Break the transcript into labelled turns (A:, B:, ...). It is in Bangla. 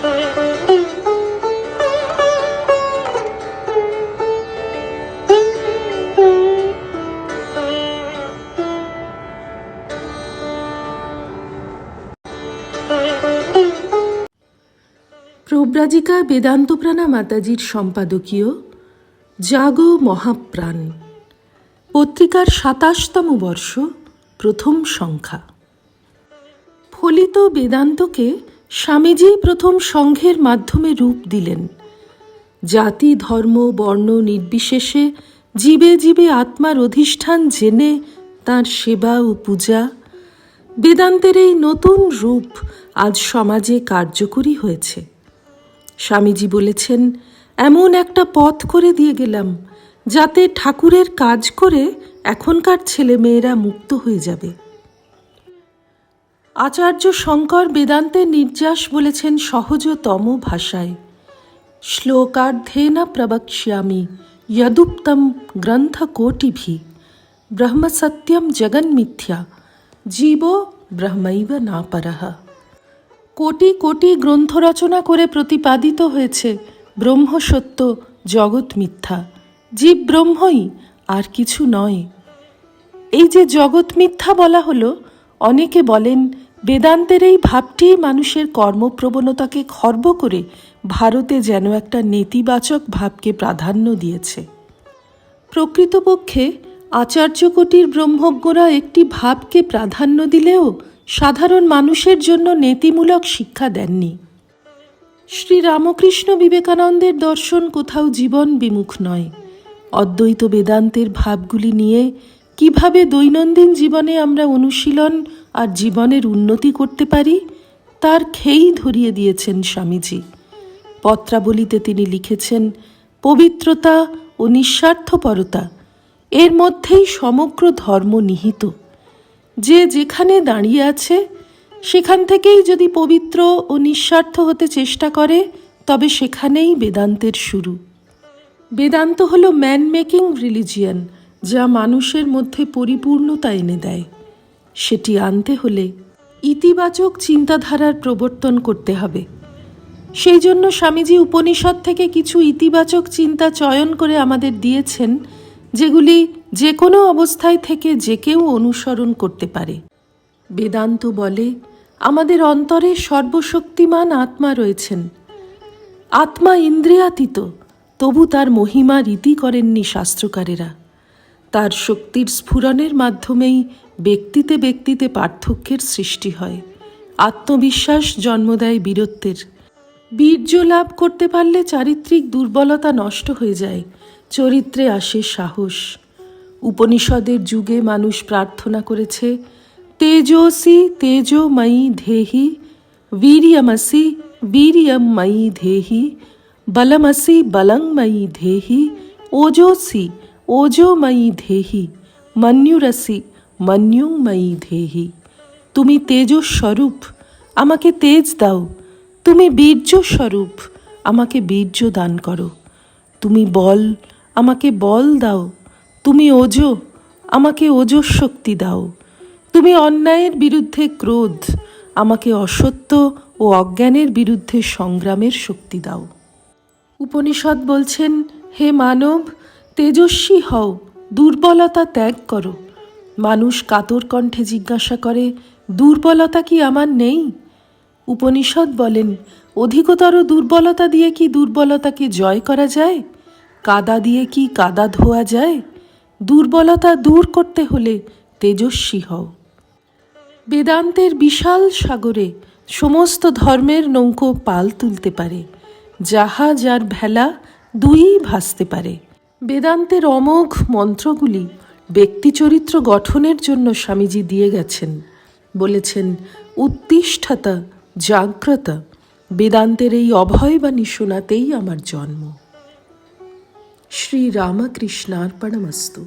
A: প্রব্রাজিকা বেদান্তপ্রাণা মাতাজির সম্পাদকীয় জাগো মহাপ্রাণ পত্রিকার সাতাশতম বর্ষ প্রথম সংখ্যা। ফলিত বেদান্তকে স্বামীজি প্রথম সংঘের মাধ্যমে রূপ দিলেন। জাতি, ধর্ম, বর্ণ নির্বিশেষে জীবে জীবে আত্মার অধিষ্ঠান জেনে তার সেবা ও পূজা, বেদান্তের এই নতুন রূপ আজ সমাজে কার্যকরী হয়েছে। স্বামীজি বলেছেন, এমন একটা পথ করে দিয়ে গেলাম, যাতে ঠাকুরের কাজ করে এখনকার ছেলে মেয়েরা মুক্ত হয়ে যাবে। আচার্য শঙ্কর বেদান্তের নির্যাস বলেছেন সহজতম ভাষায়। শ্লোকার্ধেন প্রবক্ষ্যামি যদুপ্তম গ্রন্থ কোটিভি ব্রহ্ম সত্যম জগন্মিথ্যা, জীব ব্রহ্মৈব না পরহা কোটি কোটি গ্রন্থ রচনা করে প্রতিপাদিত হয়েছে ব্রহ্ম সত্য জগৎ মিথ্যা জীব ব্রহ্মই আর কিছু নয়। এই যে জগৎ মিথ্যা বলা হলো অনেকে বলেন, বেদান্তের এই ভাবটি মানুষের কর্মপ্রবণতাকে খর্ব করে ভারতে যেন একটা নেতিবাচক ভাবকে প্রাধান্য দিয়েছে। প্রকৃতপক্ষে আচার্যকোটির ব্রহ্মজ্ঞরা একটি ভাবকে প্রাধান্য দিলেও সাধারণ মানুষের জন্য নেতিমূলক শিক্ষা দেননি। শ্রী রামকৃষ্ণ বিবেকানন্দের দর্শন কোথাও জীবন বিমুখ নয়। অদ্বৈত বেদান্তের ভাবগুলি নিয়ে কীভাবে দৈনন্দিন জীবনে আমরা অনুশীলন আর জীবনের উন্নতি করতে পারি, তার খেই ধরিয়ে দিয়েছেন স্বামীজি। পত্রাবলিতে তিনি লিখেছেন, পবিত্রতা ও নিঃস্বার্থপরতা, এর মধ্যেই সমগ্র ধর্ম নিহিত। যে যেখানে দাঁড়িয়ে আছে, সেখান থেকেই যদি পবিত্র ও নিঃস্বার্থ হতে চেষ্টা করে, তবে সেখানেই বেদান্তের শুরু। বেদান্ত হল ম্যান মেকিং রিলিজিয়ান যা মানুষের মধ্যে পরিপূর্ণতা এনে দেয়, সেটি আনতে হলে ইতিবাচক চিন্তাধারার প্রবর্তন করতে হবে। সেই জন্য স্বামীজি উপনিষদ থেকে কিছু ইতিবাচক চিন্তা চয়ন করে আমাদের দিয়েছেন, যেগুলি যে কোনো অবস্থায় থেকে যে কেউ অনুসরণ করতে পারে। বেদান্ত বলে, আমাদের অন্তরে সর্বশক্তিমান আত্মা রয়েছেন। আত্মা ইন্দ্রিয়াতীত, তবু তার মহিমা রীতি করেননি শাস্ত্রকারেরা। তার শক্তির স্ফুরণের মাধ্যমেই ব্যক্তিতে ব্যক্তিতে পার্থক্যের সৃষ্টি হয়। আত্মবিশ্বাস জন্ম দেয় বীরত্বের। বীর্য লাভ করতে পারলে চারিত্রিক দুর্বলতা নষ্ট হয়ে যায়। চরিত্রে আসে সাহস। উপনিষদের যুগে মানুষ প্রার্থনা করেছে, তেজসি তেজময়ী ধেহি, বীর্যমসি বীর্যময়ী ধেহি, বলমসি বলংময়ী ধেহি, ওজোসি ওজোময়ী ধেহি মন্যুরসি মন্যুময়ী ধেহি তুমি তেজস্বরূপ আমাকে তেজ দাও। তুমি বীর্য স্বরূপ, আমাকে বীর্য দান করো। তুমি বল, আমাকে বল দাও। তুমি ওজো, আমাকে ওজো শক্তি দাও। তুমি অন্যায়ের বিরুদ্ধে ক্রোধ, আমাকে অসত্য ও অজ্ঞানের বিরুদ্ধে সংগ্রামের শক্তি দাও। উপনিষদ বলছেন, হে মানব তেজস্বী হও, দুর্বলতা ত্যাগ করো। মানুষ কাতর কণ্ঠে জিজ্ঞাসা করে, দুর্বলতা কি আমার নেই? উপনিষদ বলেন, অধিকতর দুর্বলতা দিয়ে কি দুর্বলতাকে জয় করা যায়? কাদা দিয়ে কি কাদা ধোয়া যায়? দুর্বলতা দূর করতে হলে তেজস্বী হও। বেদান্তের বিশাল সাগরে সমস্ত ধর্মের নৌকো পাল তুলতে পারে জাহাজ আর ভেলা দুইই ভাসতে পারে। বেদান্তের অমোঘ মন্ত্রগুলি ব্যক্তিচরিত্র গঠনের জন্য স্বামীজি দিয়ে গেছেন। বলেছেন, উত্তিষ্ঠাতা, জাগ্রতা, বেদান্তের এই অভয়বাণী শোনাতেই আমার জন্ম। শ্রী রামকৃষ্ণার্পণমস্তু